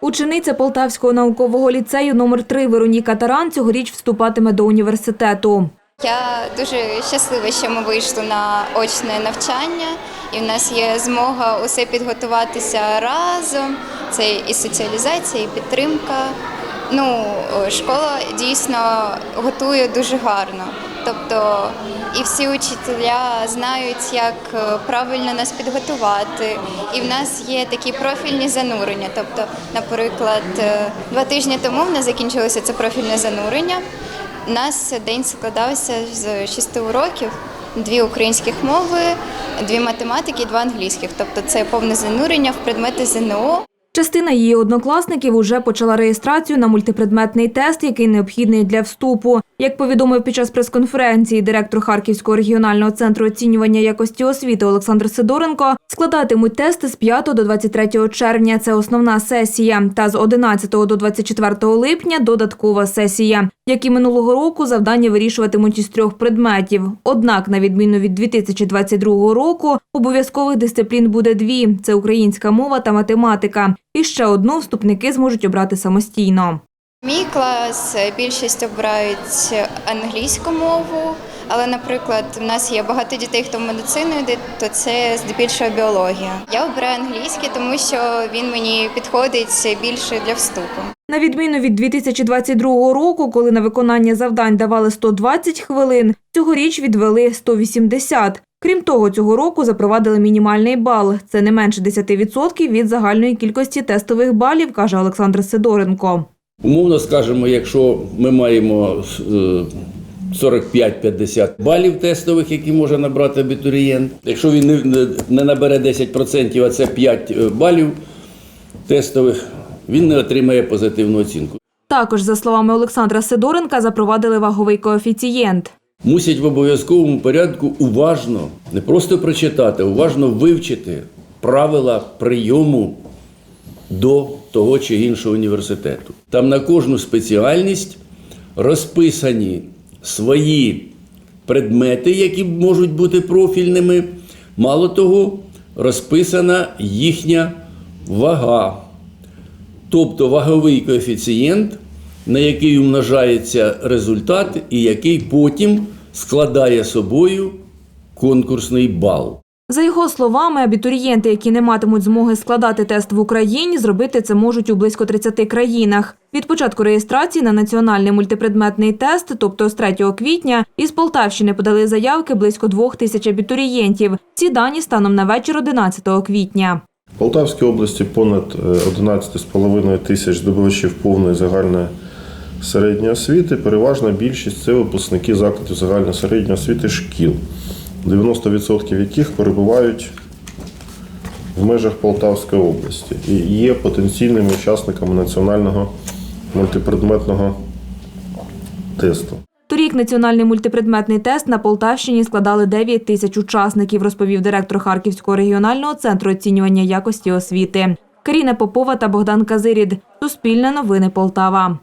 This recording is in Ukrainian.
Учениця Полтавського наукового ліцею номер 3 Вероніка Таран цьогоріч вступатиме до університету. Я дуже щаслива, що ми вийшли на очне навчання, і в нас є змога усе підготуватися разом. Це і соціалізація, і підтримка. Ну, школа дійсно готує дуже гарно. Тобто і всі учителя знають, як е, правильно нас підготувати. І в нас є такі профільні занурення. Тобто, наприклад, е, два тижні тому в нас закінчилося це профільне занурення. У нас день складався з шести уроків: дві українських мови, дві математики, два англійських. Тобто це повне занурення в предмети ЗНО. Частина її однокласників уже почала реєстрацію на мультипредметний тест, який необхідний для вступу. Як повідомив під час прес-конференції директор Харківського регіонального центру оцінювання якості освіти Олександр Сидоренко, складатимуть тести з 5 до 23 червня. Це основна сесія. Та з 11 до 24 липня додаткова сесія. Як і минулого року, завдання вирішуватимуть із трьох предметів. Однак, на відміну від 2022 року, обов'язкових дисциплін буде дві: це українська мова та математика. І ще одну вступники зможуть обрати самостійно. Мій клас е, більшість обирають англійську мову, але, наприклад, в нас є багато дітей, хто в медицину йде, то це здебільшого біологія. Я обираю англійський, тому що він мені підходить більше для вступу. На відміну від 2022 року, коли на виконання завдань давали 120 хвилин, цьогоріч відвели 180. Крім того, цього року запровадили мінімальний бал. Це не менше 10% від загальної кількості тестових балів, каже Олександр Сидоренко. Умовно скажемо, якщо ми маємо е, 45-50 балів тестових, які може набрати абітурієнт. Якщо він не, набере 10%, а це 5 е, балів тестових, він не отримає позитивну оцінку. Також, за словами Олександра Сидоренка, запровадили ваговий коефіцієнт. Мусять в обов'язковому порядку уважно, не просто прочитати, уважно вивчити правила прийому до того чи іншого університету. Там на кожну спеціальність розписані свої предмети, які можуть бути профільними. Мало того, розписана їхня вага, тобто ваговий коефіцієнт, на який умножається результат і який потім складає собою конкурсний бал. За його словами, абітурієнти, які не матимуть змоги складати тест в Україні, зробити це можуть у близько 30 країнах. Від початку реєстрації на національний мультипредметний тест, тобто з 3 квітня, із Полтавщини подали заявки близько двох тисяч абітурієнтів. Ці дані станом на вечір 11 квітня. В Полтавській області понад е, 11,5 тисяч здобувачів повної загальної середньої освіти. Переважна більшість це випускники закладів загальної середньої освіти шкіл, 90% яких перебувають в межах Полтавської області і є потенційними учасниками національного мультипредметного тесту. Торік національний мультипредметний тест на Полтавщині складали 9 тисяч учасників, розповів директор Харківського регіонального центру оцінювання якості освіти. Каріна Попова та Богдан Казирід. Суспільне новини Полтава.